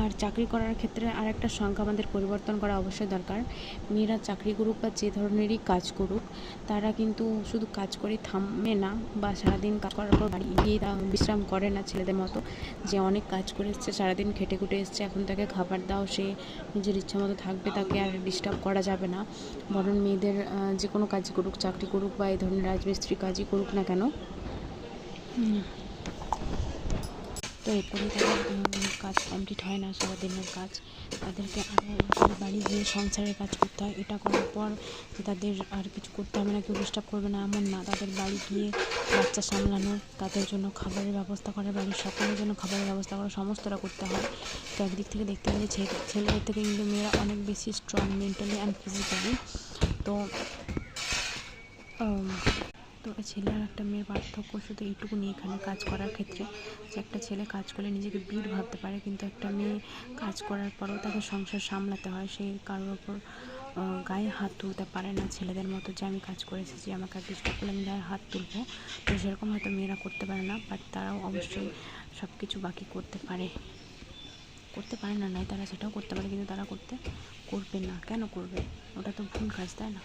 আর চাকরি করার ক্ষেত্রে আর একটা সংখ্যা আমাদের পরিবর্তন করা অবশ্যই দরকার। মেয়েরা চাকরি করুক বা যে ধরনেরই কাজ করুক, তারা কিন্তু শুধু কাজ করে থামে না বা সারাদিন কাজ করার পর বাড়ি গিয়ে বিশ্রাম করে না ছেলেদের মতো। যে অনেক কাজ করে এসছে, সারাদিন খেটে খুটে এসছে, এখন তাকে খাবার দাও, সে নিজের ইচ্ছা মতো থাকবে, তাকে আর ডিস্টার্ব করা যাবে না। বরং মেয়েদের যে কোনো কাজ করুক, চাকরি করুক বা এই ধরনের রাজমিস্ত্রি কাজই করুক না কেন। তো এরপরে কাজ কমপ্লিট হয় না সারাদিনের কাজ। তাদেরকে আরও বাড়ি গিয়ে সংসারের কাজ করতে হয়, এটা করার পর তাদের আর কিছু করতে হবে না, কেউ ডিস্টার্ব করবে না, এমন না। তাদের বাড়ি গিয়ে বাচ্চা সামলানো, তাদের জন্য খাবারের ব্যবস্থা করা, বাড়ির সকলের জন্য খাবারের ব্যবস্থা করা, সমস্তটা করতে হয়। তো একদিক থেকে দেখতে গেলে ছেলে, ছেলেদের থেকে কিন্তু মেয়েরা অনেক বেশি স্ট্রং মেন্টালি অ্যান্ড ফিজিক্যালি তো তো ছেলে আর একটা মেয়ের পার্থক্য শুধু এইটুকু নিয়ে এখানে কাজ করার ক্ষেত্রে যে একটা ছেলে কাজ করলে নিজেকে বীর ভাবতে পারে, কিন্তু একটা মেয়ে কাজ করার পরেও তাকে সংসার সামলাতে হয়। সে কারোর ওপর গায়ে হাত তুলতে পারে না ছেলেদের মতো যে আমি কাজ করে এসেছি আমাকে আর ডিস্টার্ব করলে আমি গায়ে হাত তুলবো। তো সেরকম হয়তো মেয়েরা করতে পারে না বাট তারাও অবশ্যই সব কিছু বাকি করতে পারে। করতে পারে না, নয় তারা সেটাও করতে পারে, কিন্তু তারা করতে করবে না। কেন করবে? ওটা তো ভুল কাজ, তাই না?